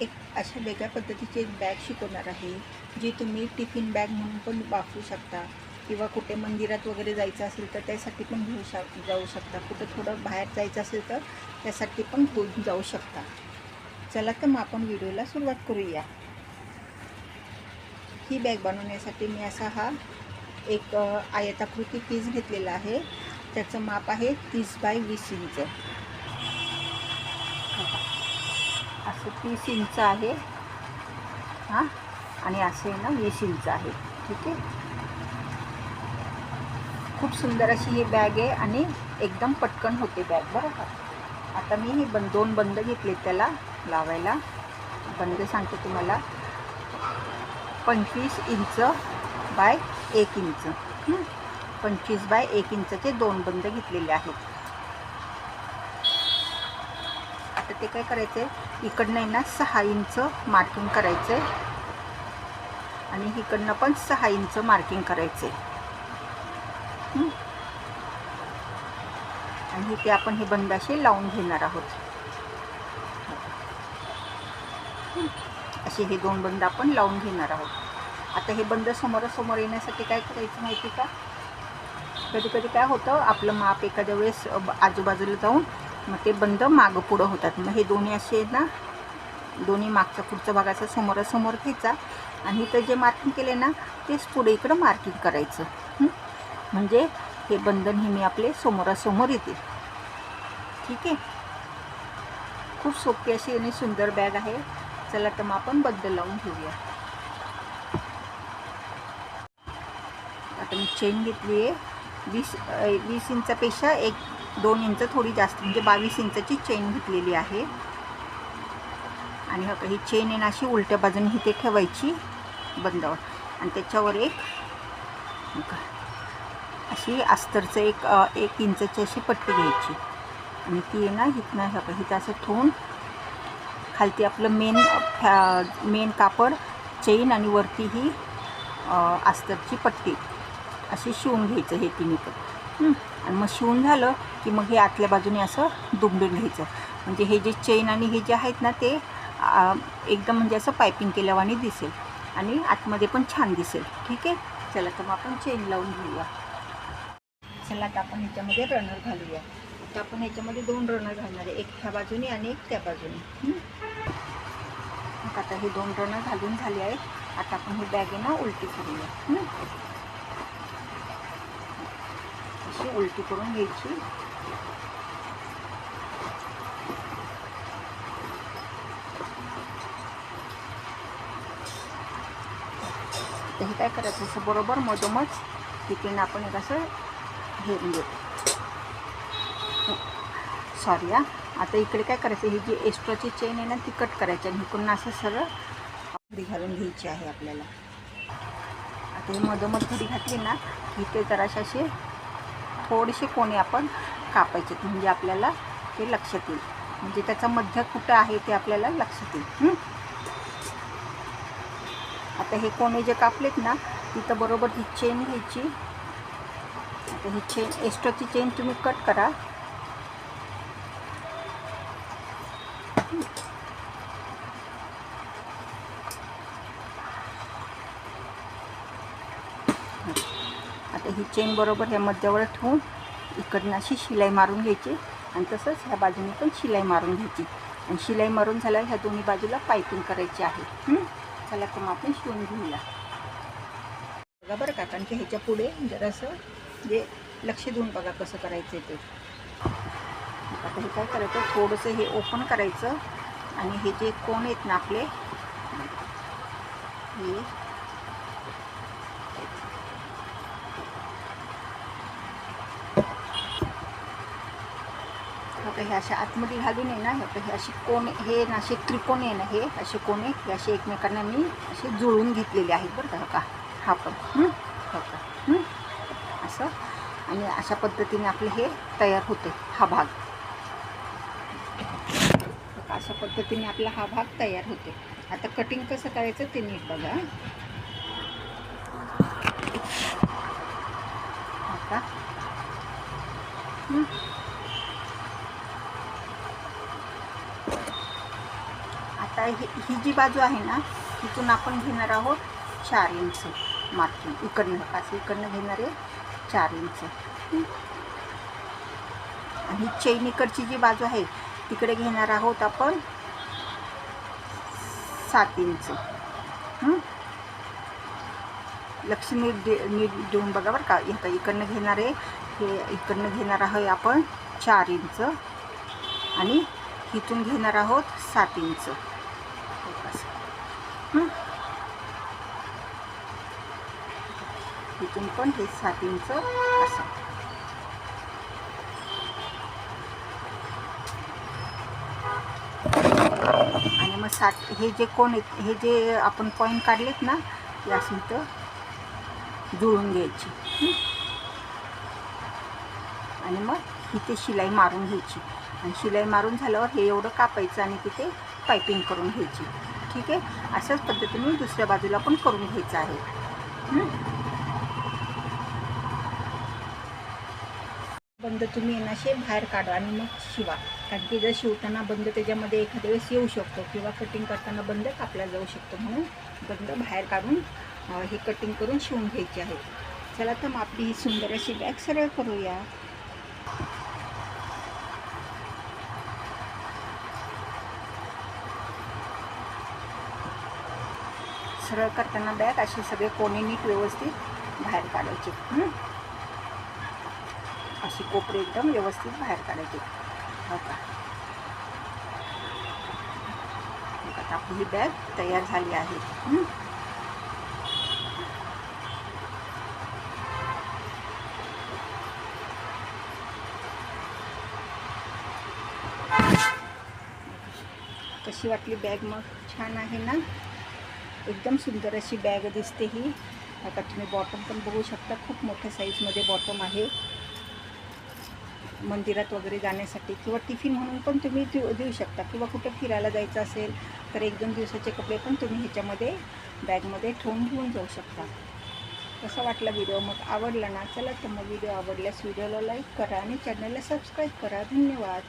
एक अशा वेगळ्या पद्धतीची एक बॅग शिकवणार आहे जी तुम्ही टिफिन बॅग म्हणून पण वापरू शकता. किंवा कुठे मंदिरात वगैरे जायचं असेल तर त्यासाठी पण घेऊ शक जाऊ शकता. कुठं थोडं बाहेर जायचं असेल तर त्यासाठी पण घेऊन जाऊ शकता. चला तर मग आपण व्हिडिओला सुरुवात करूया. ही बॅग बनवण्यासाठी मी असा हा एक आयताकृती पीस घेतलेला आहे. त्याचं माप आहे तीस बाय वीस इंच. असं तीस इंच आहे. हां? आणि असे ना वीस इंच आहे. ठीक आहे? खूप सुंदर अशी ही बॅग आहे आणि एकदम पटकन होते बॅग बरं का आता मी हे बंद दोन बंद घेतले त्याला लावायला. बंद सांगते तुम्हाला. पंचवीस इंच बाय एक इंच. पंचवीस बाय एक इंचचे दोन बंद घेतलेले आहेत. आता ते काय करायचं आहे इकडनं आहे ना सहा इंच मार्किंग करायचं आहे आणि इकडनं पण सहा इंच मार्किंग करायचं आहे आणि इथे आपण हे बंद असे लावून घेणार आहोत. असे हे दोन बंद आपण लावून घेणार आहोत. आता हे बंद समोरासमोर येण्यासाठी काय करायचं माहिती का? कधी कधी काय होतं आपलं माप एखाद्या वेळेस आजूबाजूला जाऊन मग ते बंद मागं पुढं होतात. मग हे दोन्ही असे आहेत ना दोन्ही मागचा पुढचा भागाचा समोरासमोर घ्यायचा. आणि इथं जे मार्किंग केले ना तेच पुढे इकडं मार्किंग करायचं. म्हणजे हे बंद नेहमी आपले समोरासमोर येते ठीक आहे? खूप सोपी अशी आणि सुंदर बॅग आहे. चला तर मग आपण बंद लावून घेऊया. आता मी चेन घेतली आहे वीस वीस इंचापेक्षा एक दोन इंच थोडी जास्त म्हणजे बावीस इंचची चेन घेतलेली आहे. आणि हा ही चेन आहे ना अशी उलट्या बाजूने इथे ठेवायची बंदावर आणि त्याच्यावर एक अशी अस्तरचं एक एक इंचची अशी पट्टी घ्यायची. आणि ती आहे ना इथनं ह्या हिथं असं ठेवून खालती आपलं मेन मेन कापड चेन आणि वरती ही अस्तरची पट्टी अशी शिवून घ्यायचं हे तिन्ही पण आणि मग शिवून झालं की मग हे आतल्या बाजूने असं दुमडून घ्यायचं. म्हणजे हे जे चेन आणि हे जे आहेत ना ते एकदम म्हणजे असं पायपिंग केल्यावानी दिसेल आणि आतमध्ये पण छान दिसेल. ठीक आहे? चला तर मग आपण चेन लावून घेऊया. चला आता आपण ह्याच्यामध्ये रनर घालूया. आता आपण ह्याच्यामध्ये दोन रनर घालणार आहे. एक ह्या बाजूने आणि एक त्या बाजूने. मग आता हे दोन रनर घालून झाले आहेत. आता आपण ही बॅग आहे ना उलटी करूया. अशी उलटी करून घ्यायची हे काय करायचं असं बरोबर मधोमध तिथे आपण एक असं हे म्हणजे सॉरी हा आता इकडे काय करायचं ही जी एक्स्ट्राची चेन आहे ना ती कट करायची आणि इकडून असं सरळ घडी घालून घ्यायची आहे आपल्याला आता हे मधोमध घडी घातली ना इथे जराशे असे थोडेसे कोणे आपण कापायचे म्हणजे आपल्याला ते लक्षात येईल. म्हणजे त्याचा मध्य कुठं आहे ते आपल्याला लक्षात येईल. आता हे कोणे जे कापलेत ना तिथं बरोबर ही चेन घ्यायची. आता ही चेन एक्स्ट्राची चेन तुम्ही कट करा. ही चेन बरोबर ह्या मध्यावर ठेवून इकडनं अशी शिलाई मारून घ्यायची आणि तसंच ह्या बाजूने पण शिलाई मारून घ्यायची. आणि शिलाई मारून झाल्यावर ह्या दोन्ही बाजूला पायपिंग करायची आहे. चला तर मग आपण शिवून घेऊया. बघा बरं का कारण की ह्याच्या पुढे जरासं जे लक्ष देऊन बघा कसं करायचं ते. आता हे काय करायचं? थोडंसं हे ओपन करायचं आणि हे जे कोण आहेत ना आपले हे आता हे अशा आतमध्ये घालून आहे ना आता हे असे कोण हे ना असे त्रिकोण आहे ना हे असे कोणे हे असे एकमेकांना मी असे जुळून घेतलेले आहेत बरं का हो का? हा पण. हो? का? असं. आणि अशा पद्धतीने आपलं हे तयार होते हा भाग. हो का? अशा पद्धतीने आपला हा भाग तयार होते. आता कटिंग कसं करायचं ते नीट बघा. हो का हं? आता ही ही जी बाजू आहे ना तिथून आपण घेणार आहोत चार इंच मार्किंग इकडनं असं इकडनं घेणार आहे चार इंच आणि चैन इकडची जी बाजू आहे तिकडे घेणार आहोत आपण सात इंच लक्ष्मी लक्ष नीट दे नीट देऊन बघा बरं का. हे आता इकडनं घेणार आहे हे इकडनं घेणार आहे आपण चार इंच आणि इथून घेणार आहोत सात इंच तिथून पण हे सात इंच असं. आणि मग सात हे जे कोण आहेत हे जे आपण पॉईंट काढलेत ना यास तर जुळून घ्यायची. आणि मग इथे शिलाई मारून घ्यायची. आणि शिलाई मारून झाल्यावर हे एवढं कापायचं आणि तिथे पायपिंग करून घ्यायची. ठीक आहे? अशाच पद्धतीने दुसऱ्या बाजूला पण करून घ्यायचं आहे. बंद तुम्ही येणाशे बाहेर काढा आणि मग शिवा. कारण की जर शिवताना बंद त्याच्यामध्ये एखाद्या वेळेस येऊ शकतो किंवा कटिंग करताना बंद कापला जाऊ शकतो म्हणून बंद बाहेर काढून हे कटिंग करून शिवून घ्यायचे आहे चला तर मग आपली ही सुंदर अशी बॅग सरळ करूया. सरळ करताना बॅग असे सगळे कोणी नीट व्यवस्थित बाहेर काढायचे. अशी कोपरे एकदम व्यवस्थित बाहेर काढायचे. हो का? आता आपली ही बॅग तयार झाली आहे. कशी वाटली बॅग मग? छान आहे ना? एकदम सुंदर अशी बॅग दिसते ही. आता तुम्ही बॉटम पण बघू शकता खूप मोठ्या साईजमध्ये बॉटम आहे. मंदिरात वगैरे जाण्यासाठी किंवा टिफिन म्हणून पण तुम्ही देऊ देऊ शकता. किंवा कुठे फिरायला जायचं असेल तर एक दोन दिवसाचे कपडे पण तुम्ही ह्याच्यामध्ये बॅगमध्ये ठेवून घेऊन जाऊ शकता. कसा वाटला व्हिडिओ मग आवडला ना चला तर मग व्हिडिओ आवडल्यास व्हिडिओला लाईक करा आणि चॅनलला सबस्क्राईब करा. धन्यवाद.